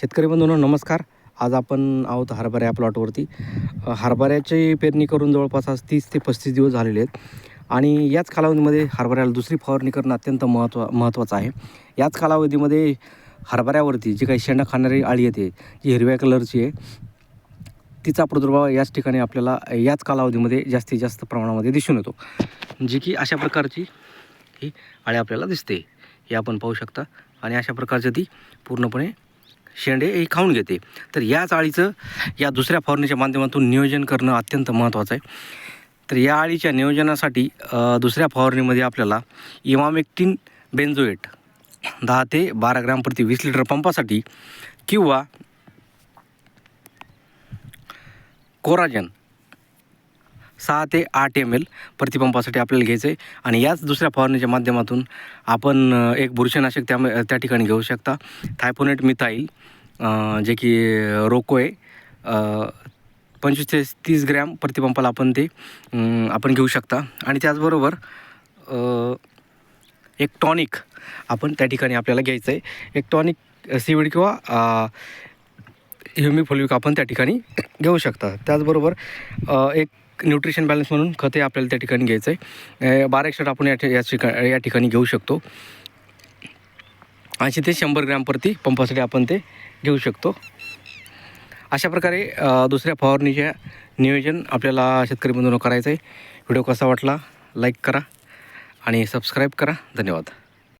शेतकरी बंधूंनो नमस्कार. आज आपण आहोत हरभरा या प्लॉटवरती हरभऱ्याची पेरणी करून जवळपास आज तीस ते पस्तीस दिवस झालेले आहेत. आणि याच कालावधीमध्ये हरभऱ्याला दुसरी फवारणी करणं अत्यंत महत्त्व महत्त्वाचं आहे. याच कालावधीमध्ये हरभऱ्यावरती जी काही शेंडा खाणारी आळी येते जी हिरव्या कलरची आहे तिचा प्रादुर्भाव याच ठिकाणी आपल्याला याच कालावधीमध्ये जास्तीत जास्त प्रमाणामध्ये दिसून येतो. जी की अशा प्रकारची ही आळी आपल्याला दिसते. हे आपण पाहू शकता. आणि अशा प्रकारचं ती पूर्णपणे शेंडे हे खाऊन घेते. तर याच चाळीचं या दुसऱ्या फवारणीच्या माध्यमातून नियोजन करणं अत्यंत महत्त्वाचं आहे. तर या आळीच्या नियोजनासाठी दुसऱ्या फवारणीमध्ये आपल्याला इमामेक्टिन बेन्झोएट दहा ते बारा ग्रॅम प्रति वीस लिटर पंपासाठी किंवा कोराजन सहा ते आठ एम एल प्रतिपंपासाठी आपल्याला घ्यायचं आहे आणि याच दुसऱ्या फवारणीच्या माध्यमातून आपण एक बुरशीनाशक त्या त्या ठिकाणी घेऊ शकता. थायपोनेट मिथाईल जे की रोको आहे पंचवीस ते तीस ग्रॅम प्रतिपंपाला आपण ते आपण घेऊ शकता. आणि त्याचबरोबर एक टॉनिक आपण त्या ठिकाणी आपल्याला घ्यायचं आहे एक टॉनिक सीविड किंवा ह्युमिफोलिक आपण त्या ठिकाणी घेऊ शकता. त्याचबरोबर एक न्यूट्रिशन बॅलन्स म्हणून खते आपल्याला त्या ठिकाणी घ्यायचं आहे बारा एक्स्ट्रा आपण या या ठिका या ठिकाणी घेऊ शकतो. ऐंशी ते शंभर ग्रॅमप्रती पंपासाठी आपण ते घेऊ शकतो. अशा प्रकारे दुसऱ्या फवारणीच्या नियोजन आपल्याला शेतकरी बंधूंनो करायचं आहे व्हिडिओ कसा वाटला? लाईक करा आणि सबस्क्राईब करा. धन्यवाद.